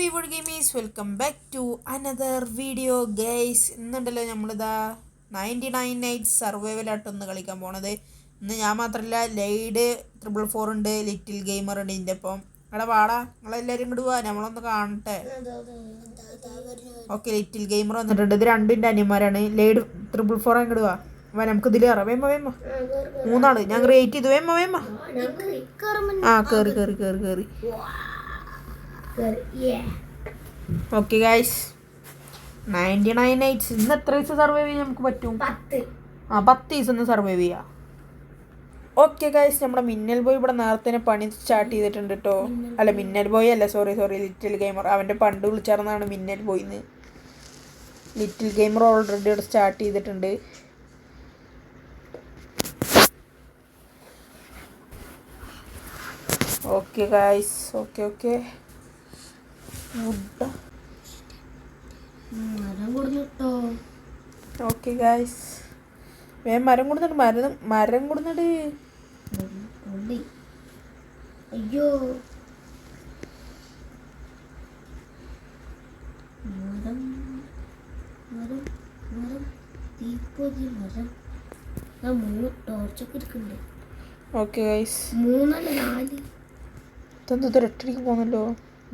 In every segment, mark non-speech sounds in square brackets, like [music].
വിവോഡ് ഗെയിമീസ് welcome back to another video guys ഇന്നുണ്ടല്ലോ നമ്മളിതാ ninety nine night സർവൈവലായിട്ടൊന്ന് കളിക്കാൻ പോണത്. ഇന്ന് ഞാൻ മാത്രമല്ല ലൈഡ് ട്രിപ്പിൾ ഫോർ ഉണ്ട് ലിറ്റിൽ ഗെയിമർ ഉണ്ട്. ഇതിന്റെ ഒപ്പം നിങ്ങളെ വാടാ നിങ്ങളെല്ലാവരും ഇങ്ങോട്ട് പോവാ നമ്മളൊന്ന് കാണട്ടെ. ഓക്കെ ലിറ്റിൽ ഗെയിമർ വന്നിട്ടുണ്ട്. ഇത് രണ്ടിന്റെ അനിയന്മാരാണ്. ലൈഡ് ട്രിപ്പിൾ ഫോർ അങ്ങോട്ട് പോവാ വാ. നമുക്ക് ഇതിൽ കയറാം വേമ്മ വേമ്മ. മൂന്നാൾ. ഞാൻ ക്രിയേറ്റ് ചെയ്തു. വേമ്മ വേമ്മ. ആ കയറി കയറി കയറി കയറി okay guys ninety nine nights ഇന്ന് എത്ര ദിവസം സർവൈവ് ചെയ്യാൻ നമുക്ക് പറ്റും? ആ പത്ത് ദിവസം ഒന്ന് സർവൈവ് ചെയ്യാം. ഓക്കെ ഗൈസ് നമ്മുടെ മിന്നൽ ബോയ് ഇവിടെ നേരത്തെ പണി സ്റ്റാർട്ട് ചെയ്തിട്ടുണ്ട് കേട്ടോ അല്ല മിന്നൽ ബോയ് അല്ല സോറി സോറി ലിറ്റിൽ ഗെയിമർ അവന്റെ പണ്ട് വിളിച്ചാർന്നാണ് മിന്നൽ ബോയിന്ന് ലിറ്റിൽ ഗെയിമർ ഓൾറെഡി ഇവിടെ സ്റ്റാർട്ട് ചെയ്തിട്ടുണ്ട്. Okay guys okay okay okay guys വേഗം മരം കൊടുത്തിട്ട് മരം മരം കൊടുത്തിട്ട് അയ്യോ. മരം മരം മരം. തീപ്പൊതി മരം. ഞാൻ മൂന്ന് ടോർച്ചൊക്കെ എടുക്കണ്ടേ ഓക്കെ ഗൈസ് മൂന്നല്ല നാല്. ഇതെന്ത് ഇത് ഒറ്റടിക്ക് പോകുന്നല്ലോ?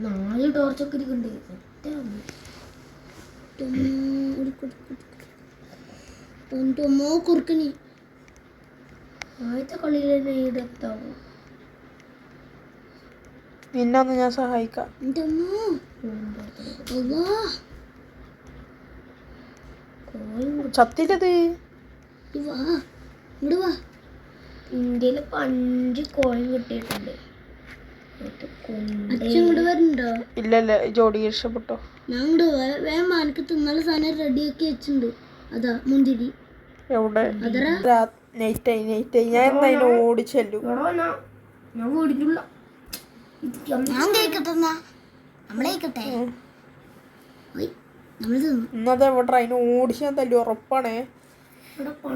നാല് ടോർച്ചൊക്കെ ഇരിക്കണ്ടേ ഒറ്റ തൊമ്മോ കുറുക്കനി. ആദ്യത്തെ കളിയിൽ തന്നെ ഈടെത്താവോ നിന്നെ ഒന്ന് ഞാൻ സഹായിക്കാം. ചത്തിട്ടത് കോഴി ഇന്ത്യയിൽ അഞ്ച് കോയിൻ കിട്ടിയിട്ടുണ്ട്. ഇങ്ങോട്ട് വരുന്നുണ്ടോ ഇല്ല ഇല്ല ജോഡി ഇഷ്ടപ്പെട്ടോ ഞാൻ വേഗം മാനക്ക് തിന്നാനുള്ള സാധനം റെഡിയാക്കി വെച്ചിട്ടുണ്ട്. അതാ മുന്തിരി. എവിടെ? നൈറ്റ് ആയി നൈറ്റ് ആയി. ഞാൻ ഓടിക്കില്ല ഞാൻ കേക്കട്ടെ ഇന്നത് അതിനെ ഓടിച്ച് ഞാൻ തല്ലു ഉറപ്പാണേ.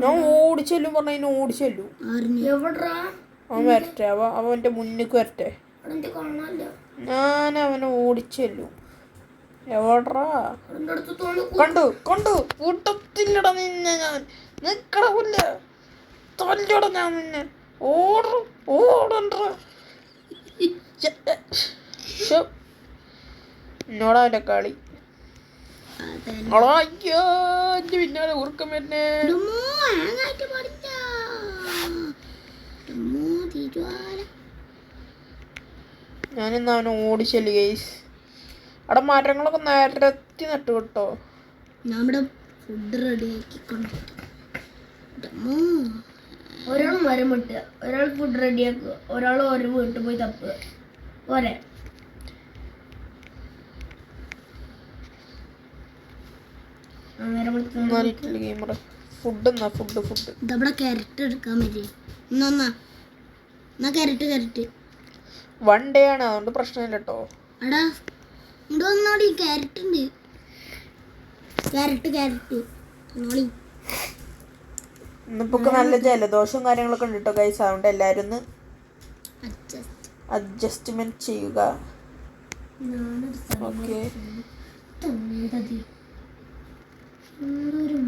ഞാൻ ഓടിച്ചെല്ലും പറഞ്ഞ അതിനെ ഓടിച്ചെല്ലു അവൻ വരട്ടെ. അവ അവന്റെ മുന്നിക്ക് വരട്ടെ. ഞാൻ അവനെ ഓടിച്ചെല്ലു. എവിടാ? കണ്ടു കണ്ടു. കൂട്ടത്തില്ലട നിന്നെ ഞാൻ. നിക്കടവില്ല തല്ലട ഞാൻ നിന്നെ. ഓട ഓടണ്ട എന്നോടാ എന്റെ കളി? അയ്യോ എന്റെ പിന്നാലെ ഉറക്കം വരുന്നേ. ഞാനിന്ന് അവനെ ഓടിച്ചല്ലേ ഗൈസ് അവിടെ മരങ്ങളൊക്കെ നിരത്തി നട്ടു കേട്ടോ. ഫുഡ് റെഡിയാക്കി ഒരാൾ മരം വെട്ടുക ഒരാൾ ഫുഡ് റെഡിയാക്കുക ഒരാൾ ഓരോ വീട്ടിൽ പോയി തപ്പുക. പോരെ. ഫുഡ് ഫുഡ് ഫുഡ് ക്യാരറ്റ് എടുക്കാൻ പറ്റി എന്നാ എന്നാ ക്യാരറ്റ് ക്യാരറ്റ് വൺ ഡേ ആണ് അതുകൊണ്ട് പ്രശ്നമില്ല കേട്ടോ ക്യാരറ്റ് ഉണ്ട് ക്യാരറ്റ് ക്യാരറ്റ് നല്ല ജലദോഷവും കാര്യങ്ങളൊക്കെ ഉണ്ട് കേട്ടോ ഗൈസ് അതുകൊണ്ട് എല്ലാവരും ഒന്ന് അഡ്ജസ്റ്റ് അഡ്ജസ്റ്റ്മെന്റ് ചെയ്യുക. ഓക്കെ തന്നതി ഒരു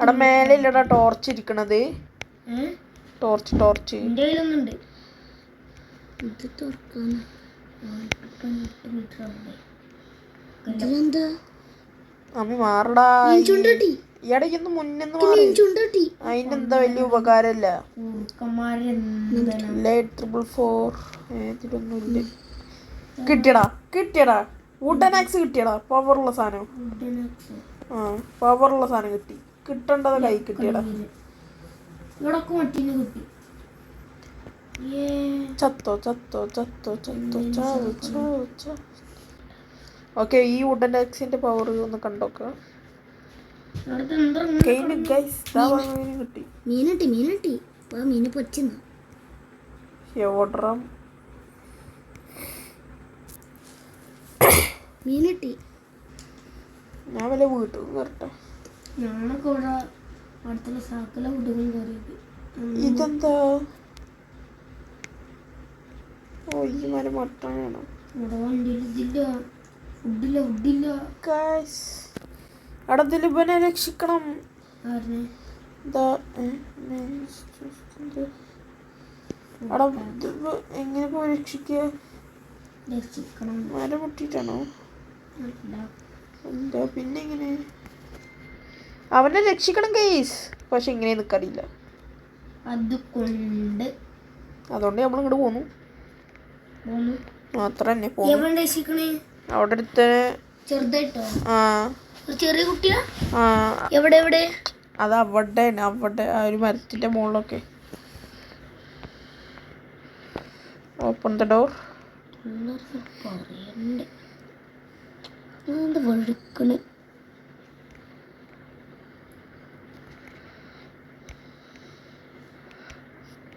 അവിടെ മേലെ ഇല്ലടാ ടോർച്ച് ഇരിക്കണത് ടോർച്ച് ടോർച്ച് എന്റെ കയ്യിലൊന്നുണ്ട്. ഇത് അമ്മി മാറടാ. ചുണ്ടട്ടി ഇടയ്ക്കൊന്ന് മുന്നെന്ന് മാറി. ചുണ്ടട്ടി അതിനെന്താ വലിയ ഉപകാരമല്ല ട്രിപ്പിൾ ഫോർ ഏതിലൊന്നുമില്ല. കിട്ടിയടാ കിട്ടിയടാ. വുഡൻ ആക്സ് കിട്ടിയടാ. പവറുള്ള സാധനം. ആ പവറുള്ള സാധനം കിട്ടി. കിട്ടേണ്ടത് കൈ കിട്ടിയടാ. ഇവിടൊക്കെ മറ്റീന് കിട്ടി. ചത്തോ ചത്തോ ചത്തോ ചത്തോ ചാവ് ചാവ് ചാവ് ഓക്കെ ഈ വുഡൻ ആക്സിന്റെ പവർ ഒന്ന് കണ്ടോക്ക. മീനിട്ടി മീനിട്ടി. ആ മീന് പൊച്ചിന്ന്. എവിടാ മീനിട്ടി. ഞാൻ വല്ല വീട്ടിൽ കയറട്ടെ ഞങ്ങളൊക്കെ ഇവിടെ അടുത്തുള്ള ഇതെന്താ? ഓ ഈ മരം മട്ടാണ് ഇവിടെ വണ്ടിയിൽ ഇതില്ല. ഫുഡില്ല ഫുഡില്ല അവിടെ ദിലീപനെ രക്ഷിക്കണം. ആരനെ. എങ്ങനെ പോയി രക്ഷിക്കുക രക്ഷിക്കണം. മരം അല്ല. എന്താ പിന്നെ എങ്ങനെ? അവനെ രക്ഷിക്കണം കേസ് പക്ഷെ ഇങ്ങനെ നിൽക്കറിയില്ല അതുകൊണ്ട് അതുകൊണ്ട് നമ്മൾ ഇങ്ങോട്ട് പോന്നു. അത്ര തന്നെ അവിടെ അടുത്ത് ചെറുതായിട്ടോ? ചെറിയ കുട്ടിയാ? എവിടെ എവിടെ? അത് അവിടെ അവിടെ ആ ഒരു മരത്തിന്റെ മുകളിലൊക്കെ. ഓപ്പൺ ദ ഡോർ പറയണ്ട് എന്താ വഴുക്കണ്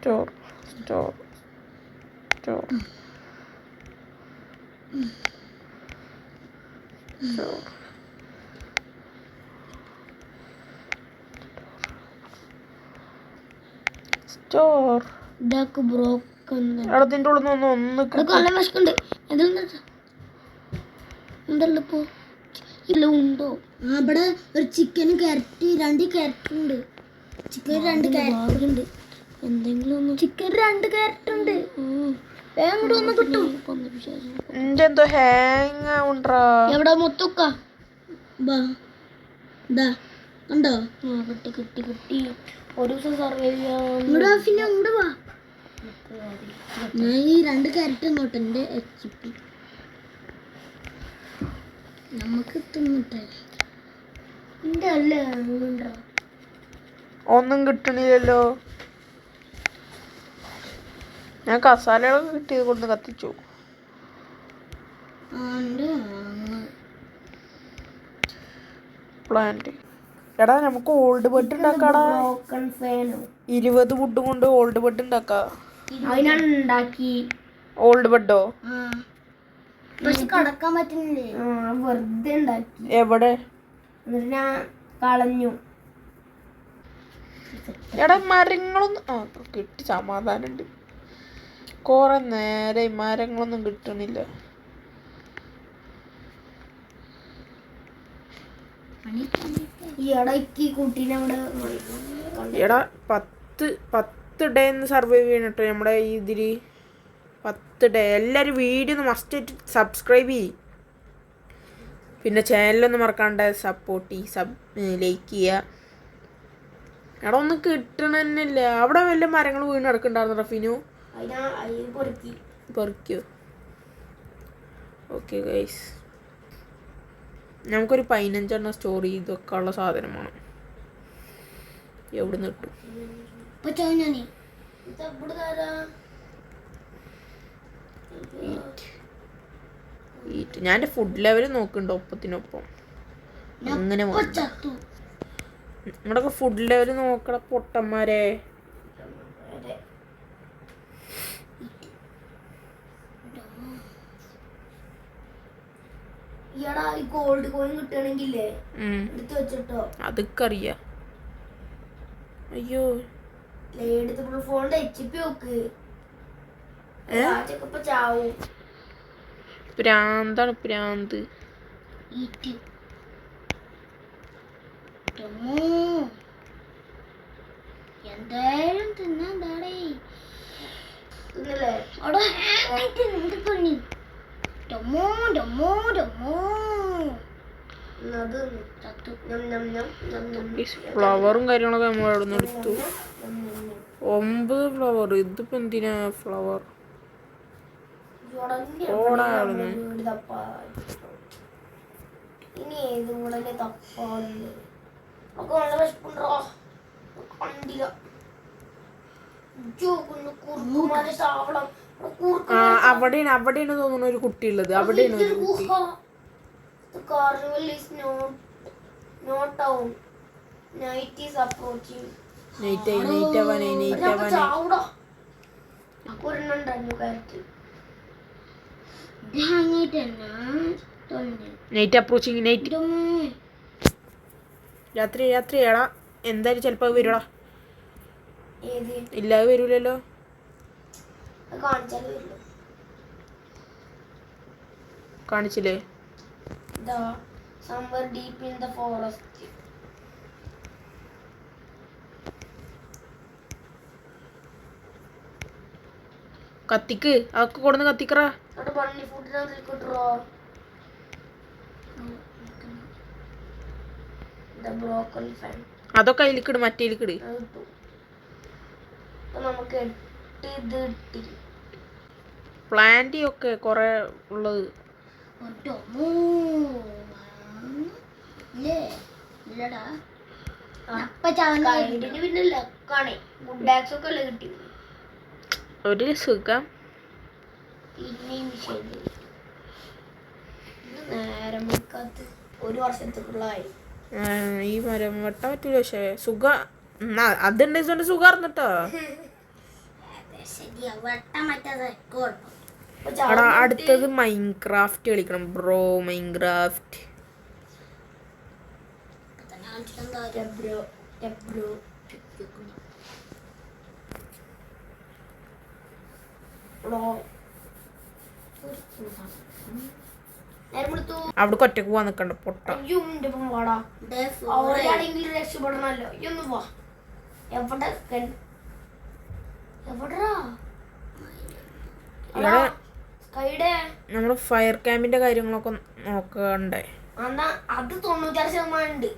store store store store store ഇതാക്ക് broken അടത്തിന്റെ ഉള്ളിൽ നിന്ന് ഒന്ന് കൊല്ല വിശക്കുണ്ട്. എന്തല്ല ഇപ്പോ? ഇല്ല ഉണ്ടോ? ആ ഇവിടെ ഒരു ചിക്കൻ ക്യാരറ്റ് രണ്ട് ക്യാരറ്റ് ഉണ്ട്. ചിക്കൻ രണ്ട് ക്യാരറ്റ് ഉണ്ട്. എന്തെങ്കിലും ഒന്ന് ചിക്കൻ രണ്ട് ക്യാരറ്റ് ഉണ്ട്. വേഗം കൂടെ ഒന്ന് കിട്ടും. എന്റെ എന്തോ ഹാങ് ആവുണ്ടാ എവിടെ മൊത്തക്ക? കണ്ടോ? കിട്ടി കിട്ടി കിട്ടി. ഒരു ദിവസം സർവൈവ് ചെയ്യാൻ വാ. ഞാൻ ഈ രണ്ട് ക്യാരറ്റ് എന്റെ എച്ച് പി നമുക്ക് തിന്നിട്ടെ എന്റെ അല്ലേ ഒന്നും കിട്ടണില്ലല്ലോ. ഞാൻ കസാലകളൊക്കെ കിട്ടിയത് കൊണ്ട് കത്തിച്ചു. പ്ലാന്റ് എടാ നമുക്ക് ഓൾഡ് ബെഡ് ഉണ്ടാക്കാടാ. ഇരുപത് വുഡ് കൊണ്ട് ഓൾഡ് ബെഡ് ഉണ്ടാക്കാം. ഉണ്ടാക്കി. ഓൾഡ് ബെഡോ കടക്കാൻ പറ്റുന്നില്ലേ? വെറുതെ ഉണ്ടാക്കി. എവിടെ? എന്നിട്ട് ഞാൻ കളഞ്ഞു. എടാ മരങ്ങളൊന്നും ആ കിട്ടി സമാധാനമുണ്ട് കുറെ നേരെ മരങ്ങളൊന്നും കിട്ടണില്ല. എടാ പത്ത് പത്ത് ഡേ ഒന്ന് സർവൈവ് ചെയ്യണം കേട്ടോ നമ്മുടെ ഇതിൽ. പത്ത് ഡേ എല്ലാവരും വീഡിയോ ഒന്ന് മസ്റ്റ് സബ്സ്ക്രൈബ് ചെയ്യും. പിന്നെ ചാനലൊന്നും മറക്കാണ്ട് സപ്പോർട്ട് ചെയ്യും സബ് ലൈക്ക് ചെയ്യുക എടാ ഒന്നും കിട്ടണമെന്നില്ല അവിടെ വല്ല മരങ്ങൾ വീണ് കിടക്കുന്നുണ്ടായിരുന്നു റഫിനു? പൊറുക്കി. ഓക്കെ ഗൈസ് നമുക്കൊരു പതിനഞ്ചെണ്ണം സ്റ്റോർ ചെയ്ത് വെക്കാനുള്ള സാധനമാണ് എവിടെ നിന്ന് കിട്ടും? ഞാൻ എന്റെ ഫുഡ് ലെവൽ നോക്കുന്നുണ്ട് ഒപ്പത്തിനൊപ്പം. അങ്ങനെ നിങ്ങളൊക്കെ ഫുഡ് ലെവൽ നോക്കണ പൊട്ടന്മാരെ. ഈടാ ഈ ഗോൾഡ് കോയിൻ കിട്ടണമെങ്കിലേ ഉം, എടുത്ത് വെച്ചിട്ടോ. അതൊക്കെ അറിയാം അയ്യോ എടുത്ത് ഫോണിന്റെ എച്ച് പി നോക്ക് രാജൊക്കെ ഇപ്പൊ ചാവും. പ്രാന്താണ് പ്രാന്ത്. ഈറ്റ് എന്തായാലും തിന്നാണ്ടാടേ തിന്നില്ലേ? അവിടെ ഹാങ്ങായിട്ട് ഫ്ലവറും കാര്യങ്ങളൊക്കെ നമ്മൾ അവിടെ നിന്ന് എടുത്തു. ഒമ്പത് ഫ്ലവർ. ഇതിപ്പോ എന്തിനാ ഫ്ലവർ. ഇനി ഏത് ഉടനെ തപ്പാണ് ഒക്കെ നല്ല വിശപ്പുണ്ടോ? കണ്ടില്ല. കുറുക്കുമാരെ ശാവളം ആ അവിടെയാണ് അവിടെയാണ് തോന്നുന്നു ഒരു കുട്ടി. ഉള്ളത് അവിടെയാണ് ഒരു നൈറ്റ് നൈറ്റ് രാത്രി രാത്രി എടാ. എന്തായാലും ചെലപ്പോ വരൂടാ ഇല്ല വരൂലല്ലോ. കാണിച്ചില്ലേ? സംവർ ഇൻ ദ ഫോറസ്റ്റ് കത്തിക്ക്. അതൊക്കെ കൊടുന്ന് കത്തിക്കറ. അതൊക്കെ അതിലേക്കിട് മറ്റേ നമുക്ക് കിട്ടി പ്ലാന്റ് ഒക്കെ കുറെ ഉള്ളത് ഒരു സുഖം. ഒരു ഈ മരം വെട്ടാൻ പറ്റൂല. പക്ഷേ സുഖ. അതുണ്ട് സുഖം അറിഞ്ഞിട്ടോ? [laughs] എടാ അടുത്തത് മൈൻക്രാഫ്റ്റ് കളിക്കണം ബ്രോ മൈൻക്രാഫ്റ്റ് അവിടെ ഒറ്റയ്ക്ക് പോവാൻ നിക്കണ്ട പൊട്ട. രക്ഷപ്പെടണല്ലോ. എവിടെ? ഇവിടെ നമ്മുടെ ഫയർ ക്യാമ്പിന്റെ കാര്യങ്ങളൊക്കെ നോക്കണ്ടേ. അത് തൊണ്ണൂറ്റാറ് ശതമാനം ഉണ്ട്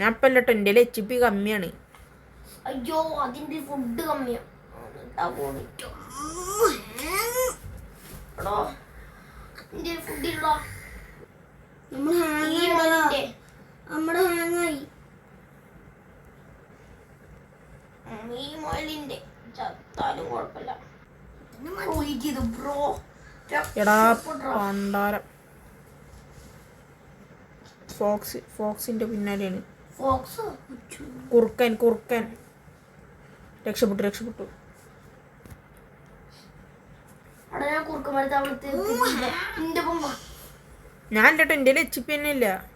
ഞാൻ ഇപ്പം അല്ലട്ടോ എന്റെ എച്ച് പി കമ്മിയാണ്. അയ്യോ അതിന്റെ ഫുഡ് കമ്മിയാ. എന്നിട്ടാ പോണിട്ടോ എടോ ഇതിന്റെ ഫുഡില്ലോ ഈ മോനിന്റെ നമ്മുടെ ഹാങ്ങായി. ഈ മോലിന്റെ ചത്താലും കുഴപ്പമില്ല. ഇത് ബ്രോ. എടാ പണ്ടാരം. ഫോക്സ് ഫോക്സിന്റെ പിന്നാലെയാണ്. ഫോക്സോ? കുറുക്കൻ കുറുക്കൻ. രക്ഷപ്പെട്ടു രക്ഷപ്പെട്ടു. ഞാൻ കുറുക്കന്മാരത്തെ എന്റെ എന്റെ എച്ച് പി തന്നെ ഇല്ല.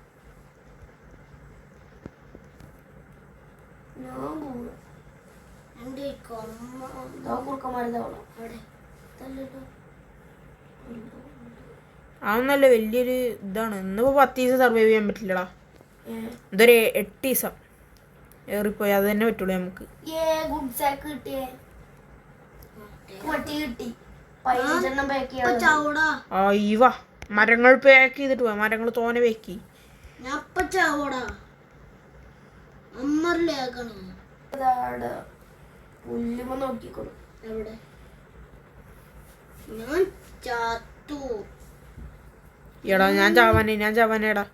ഞാൻ അതൊന്നല്ല വലിയൊരു ഇതാണ്. ഇന്നിപ്പോ പത്ത് ദിവസം സർവൈവ് ചെയ്യാൻ പറ്റില്ലടാ. ഇതൊരു എട്ട് ദിവസം ഏറിപ്പോയി അത് തന്നെ പറ്റുള്ളൂ നമുക്ക്. മരങ്ങൾ പാക്ക് ചെയ്തിട്ട് പോയി മരങ്ങൾ തോനെ പാക്ക് ഞാൻ ചാവടാ. അമ്മറിലേക്കണം. പുല്ലുമ നോക്കിക്കോളും എവിടെ? ഞാൻ ചാത്തു. എടാ ഞാൻ ചാവാനെ ഞാൻ ചാവാനേടാ.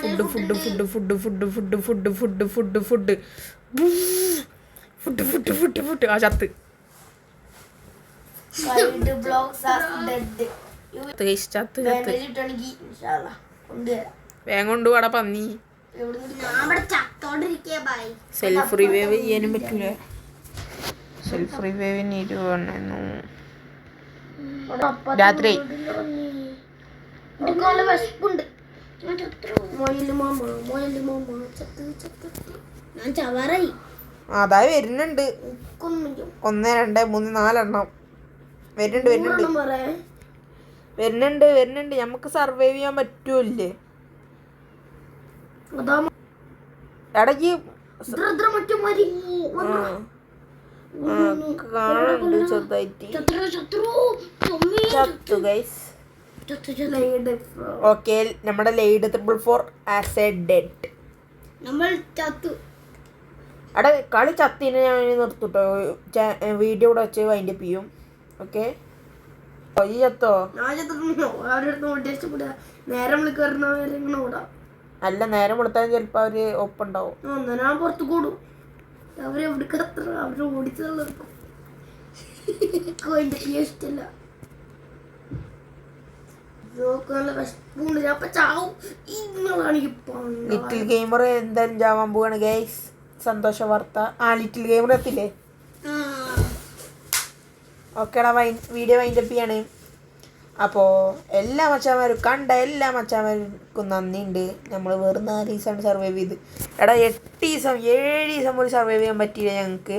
Food food food food food food food food food food food. Food food food ആ ചത്ത്. വേഗം കൊണ്ടുപോടാ പന്നി. സെൽഫ് റിവൈവ് ചെയ്യാനും പറ്റൂല. സെൽഫ് റിവൈവിന് ഇരുവണ്ണു രാത്രി. അതായത് വരുന്നുണ്ട്. ഒന്ന് രണ്ട് മൂന്ന് നാലെണ്ണം. വരുന്നുണ്ട് വരുന്നുണ്ട്. വരുന്നുണ്ട് വരുന്നുണ്ട്. നമുക്ക് സർവൈവ് ചെയ്യാൻ പറ്റൂല്ലേ? എടക്ക് കാണുന്നുണ്ട് ചെറുതായിട്ട്. ചത്തു ഗൈസ് ഓക്കെ നമ്മുടെ laid triple four as a dead നമ്മൾ ചത്തു. അവിടെ കളി ചത്തിനെ ഞാൻ നിർത്തുട്ടോ. വീഡിയോ ഇവിടെ വെച്ച് വൈൻഡ് അപ്പ് ചെയ്യും. ഓക്കെ ഈ ചത്തോ? നേരം വിളിക്കറിനവരെ ഇങ്ങനെ ഓടാം അല്ല നേരം കൊടുത്താൽ ചിലപ്പോൾ അവർ ഒപ്പുണ്ടാവും. ഉണ്ടാവും ഞാൻ പുറത്ത് കൂടും. അവരെ അവരെവിടേക്ക് അത്ര അവർ ഓടിച്ചുള്ളവർക്കും എനിക്ക് ഇഷ്ടമില്ല ലിറ്റിൽ ഗെയിമർ എന്തായാലും ചാവാൻ പോവാണ് ഗൈസ് സന്തോഷ വാർത്ത. ആ ലിറ്റിൽ ഗെയിമർ എത്തില്ലേ? ഓക്കേടാ വൈ വീഡിയോ വൈൻഡപ്പ് ചെയ്യണേ. അപ്പോൾ എല്ലാ മച്ചാന്മാരും കണ്ട എല്ലാ മച്ചാന്മാർക്കും നന്ദിയുണ്ട്. നമ്മൾ വെറും നാല് ദിവസമാണ് സർവൈവ് ചെയ്ത്. എടാ എട്ട് ദിവസം ഏഴ് ദിവസം പോലും സർവൈവ് ചെയ്യാൻ പറ്റിയില്ല ഞങ്ങൾക്ക്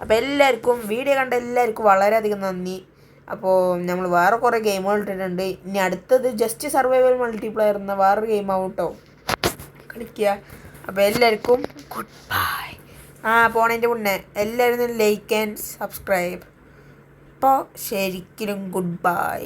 അപ്പോൾ എല്ലാവർക്കും വീഡിയോ കണ്ട എല്ലാവർക്കും വളരെയധികം നന്ദി. അപ്പോൾ നമ്മൾ വേറെ കുറേ ഗെയിമുകൾ ഇട്ടിട്ടുണ്ട്. ഇനി അടുത്തത് ജസ്റ്റ് സർവൈവൽ മൾട്ടിപ്ലെയർ എന്ന വേറൊരു ഗെയിം ആവും കേട്ടോ കളിക്കുക അപ്പോൾ എല്ലാവർക്കും ഗുഡ് ബൈ ആ പോണതിന്റെ മുന്നേ എല്ലാവരും ലൈക്ക് ആൻഡ് സബ്സ്ക്രൈബ് അപ്പോൾ ശരിക്കും ഗുഡ് ബൈ